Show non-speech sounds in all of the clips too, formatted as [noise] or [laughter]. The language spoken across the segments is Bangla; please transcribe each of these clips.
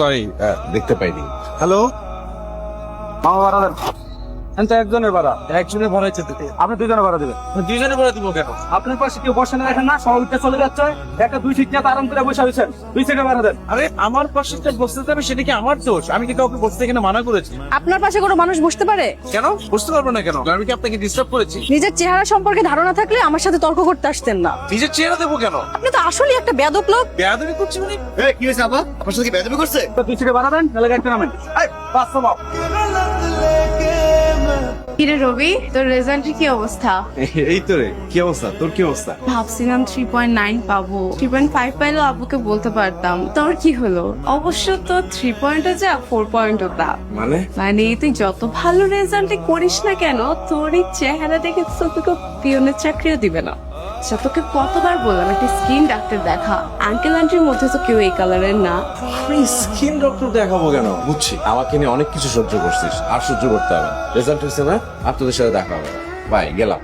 সরি দেখতে পাইনি। হ্যালো তো একজনের ভাড়া। একজনের ভাড়া হচ্ছে আপনি দুজনের ভাড়া দেবেন। দুজনের ভাড়া দিব কেন? আপনার পাশে কেউ বসে না দেখেন না সবাইটা চলে যাচ্ছে। একটা দুই সিট নিয়ে আরাম করে বসে হয়েছেন দুই সিটে ভাড়া দেন। আরে আমার পাশে যে বসতে যাবে সেটা কি আমার দোষ? আমি কি কাউকে বসতে এখানে মানা করেছি? আপনার পাশে কোনো মানুষ বসতে পারে? কেন? বসতে পারব না কেন? আমি কি আপনাকে ডিস্টার্ব করেছি? নিজের চেহারা সম্পর্কে ধারণা থাকলে আমার সাথে তর্ক করতে আসতেন না। নিজের চেহারা দেবো কেন? আপনি তো আসলে একটা বেদক লোক। বেয়াদবি করছি মানে? কি হয়েছে আপা? আপনার সাথে কি বেদবি করছে? দুই সিটে ভাড়া দেন তাহলে গাড়িতে নামেন। এই পাঁচশো বাপ কিরে রবি তোর রেজাল্টের কি অবস্থা? [laughs] এই তো রে কি অবস্থা? তোর কি অবস্থা? ভাবছিলাম থ্রি পয়েন্ট নাইন পাবো। থ্রি পয়েন্ট ফাইভ পাইলেও আব্বুকে বলতে পারতাম। তোর কি হলো? অবশ্য তো থ্রি পয়েন্টও যা ফোর পয়েন্টও তা মানে? মানে তুই যত ভালো রেজাল্টই করিস না কেন তোর এই চেহারা দেখে তো তোকে পিয়নের চাকরিও দিবে না। আচ্ছা তোকে কতবার বললাম একটা স্কিন ডাক্তার দেখা। আঙ্কেল আন্টির মধ্যে তো কেউ এই কালারের না। আমি স্কিন ডক্টর দেখাবো কেন? বুঝছি। আমাকে নিয়ে অনেক কিছু সহ্য করছিস। আর সহ্য করতে হবে রেজাল্ট হয়েছে না? আর তোদের সাথে দেখা হবে। বাই গেলাম।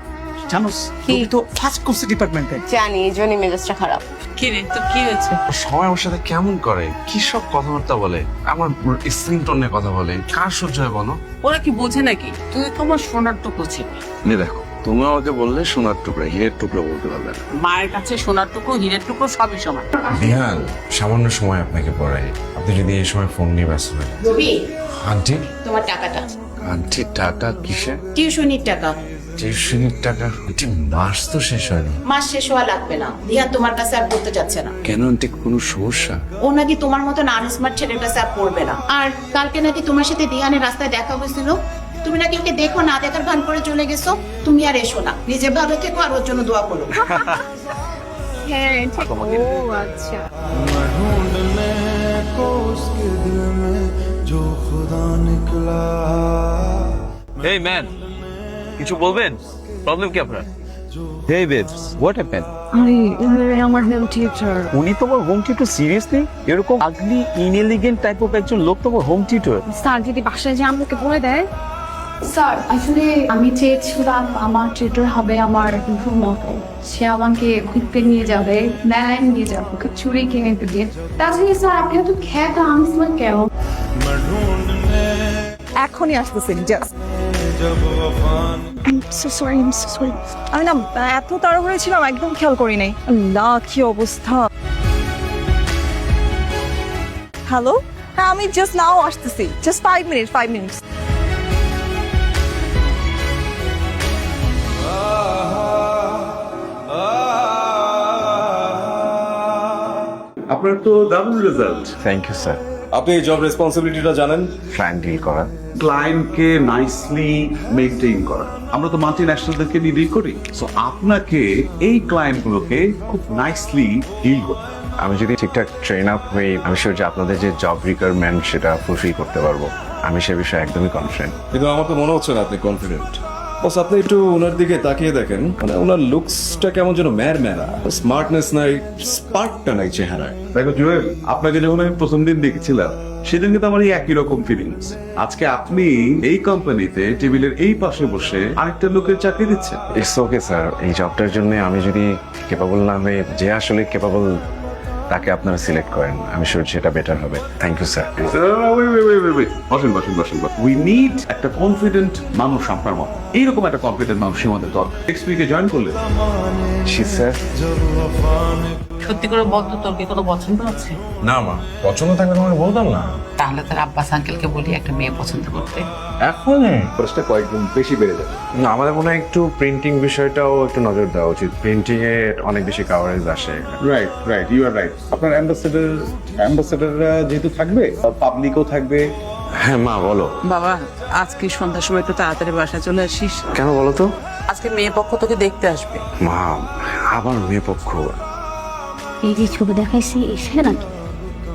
জানোস কি? তো ফার্স্ট কোর্স ডিপার্টমেন্টে জানি এই জন্যই মেজাজটা খারাপ। কি রে তোর কি হয়েছে? সবাই আমার সাথে কেমন করে? কি সব কথাবার্তা বলে? আমার স্ক্রিন টোনে কথা বলে। কার সহ্য হয় বলো? ওরা কি বোঝে নাকি? তুই তোমার সোনার টুকরো ছিলি। নে দেখো। তুমি আমাকে বললে সোনার টুকরা হিরের টুকরো বলতে পারবে না। মায়ের কাছে সোনার টুকরো হীরের টুকরো সবই সমান। বিহান সামান্য সময় আপনাকে পড়াই। আপনি যদি এই সময় ফোন নিয়ে ব্যস্ত রবি আন্টি? তোমার টাকাটা। আন্টি টাকা কিসে? টিউশনির টাকা। টিউশনের টাকা? আন্টি মাস তো শেষ হয়নি। মাস শেষ হওয়া লাগবে না। দিহান তোমার কাছে আর পড়তে যাচ্ছে না। কেন আন্টি কোনো সমস্যা? ও নাকি তোমার মতন আনস্মার্ট ছেলের কাছে আর পড়বে না। আর কালকে নাকি তোমার সাথে দিহানের রাস্তায় দেখা হয়েছিল? তুমি নাকি ওকে দেখো না দেখার ভান করে চলে গেছো তুমি আর এসো না। নিজে ভালো থেকো আর ওর জন্য দোয়া করো। [laughs] হ্যাঁ ঠিক। ও আচ্ছা ম্যান কিছু বলবেন? প্রবলেম কি আপনার? Hey babes, what happened? আরে আমার হেলথ টিচার উনি তোমার হোম টিউটর সিরিয়াসলি এরকম আগলি ইনএলিগেন্ট টাইপ অফ একজন লোক তোমার হোম টিউটর স্যার যদি বাসায় যে আমাকে বলে দেয় স্যার আসলে আমি চেয়েছিলাম আমার টিউটর হবে আমার মতো। সে আমাকে ঘুরতে নিয়ে যাবে মেলায় নিয়ে যাবে ওকে চুরি কিনে দিয়ে তাছাড়া স্যার আপনি তো খ্যাত আনসমান কেন এখনই আসতেছেন জাস্ট সরি সরি আমি না এত তাড়াহুড়ো ছিলাম একদম খেয়াল করি নাই। আল্লাহ কি অবস্থা। হ্যালো হ্যাঁ আমি জাস্ট নাও আসতেছি। Just five minute five minutes আপনার তো দারুণ রেজাল্ট থ্যাংক ইউ স্যার আপনি জব রেসপন্সিবিলিটিটা জানেন? ক্লায়েন্ট ডিল করা। ক্লায়েন্টকে নাইসলি মেনটেন করা। আমরা তো মাল্টি ন্যাশনালদেরকে নিয়ে ডিল করি। সো আপনাকে এই ক্লায়েন্টগুলোকে খুব নাইসলি ডিল করতে হবে। আমি যদি ঠিকঠাক ট্রেন আপ হই আমি শিওর যে আপনাদের যে জব রিকোয়ারমেন্ট সেটা ফুলফিল করতে পারব। আমি সে বিষয়ে একদমই কনফিডেন্ট কিন্তু আমার তো মনে হচ্ছে না আপনি কনফিডেন্ট বস আপনি একটু ওনার দিকে তাকিয়ে দেখেন। মানে ওনার লুকসটা কেমন যেন ম্যার ম্যারা স্মার্টনেস নাই স্পার্কটা নাই চেহারায়। দেখো জুয়েল আপনাকে যখন আমি প্রথম দিন দেখেছিলাম সেদিন কিন্তু আমার এই একই রকম ফিলিংস আজকে আপনি এই কোম্পানিতে টেবিলের এই পাশে বসে আরেকটা লোকের চাকরি দিচ্ছেন। ইটস ওকে স্যার এই জবটার জন্য আমি যদি কেপাবল না হয়ে যে আসলে কেপাবল তাকে আপনারা সিলেক্ট করেন। আমি শিওর সেটা বেটার হবে। থ্যাংক ইউ স্যার বসেন বসেন বসেন উই নিড একটা কনফিডেন্ট মানুষ আপনার মতো। এইরকম একটা কনফিডেন্ট মানুষ আমাদের দল নেক্সট উইকে জয়েন করলে। জি স্যার সত্যি করে বলতো তোর কি কোনো পছন্দ আছে? না মা পছন্দ থাকলে তোমাকে বলতাম না। তাহলে তার আব্বাস আঙ্কেলকে বলি একটা মেয়ে পছন্দ করতে। এখন খরচটা কয়েকগুণ বেশি বেড়ে যাবে। না আমাদের মনে হয় একটু প্রিন্টিং বিষয়টাও একটু নজর দেওয়া উচিত। প্রিন্টিং এ অনেক বেশি কাভারেজ আসে। Right right you are right আপনার অ্যাম্বাসেডার অ্যাম্বাসেডাররা যেহেতু থাকবে পাবলিকও থাকবে। হ্যাঁ মা বলো। বাবা আজকে সন্ধ্যার সময় একটু তাড়াতাড়ি বাসায় চলে আসিস। কেন বলো তো? আজকে মেয়ে পক্ষ তোকে দেখতে আসবে। মা আবার মেয়ে পক্ষ। এই যে ছবি দেখাইছি এই ছেলে নাকি?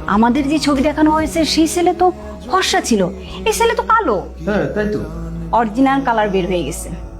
আমাদের যে ছবি দেখানো হয়েছে সেই ছেলে তো ফর্সা ছিল। এই ছেলে তো কালো। হ্যাঁ তাই তো। অরিজিনাল কালার বের হয়ে গেছে।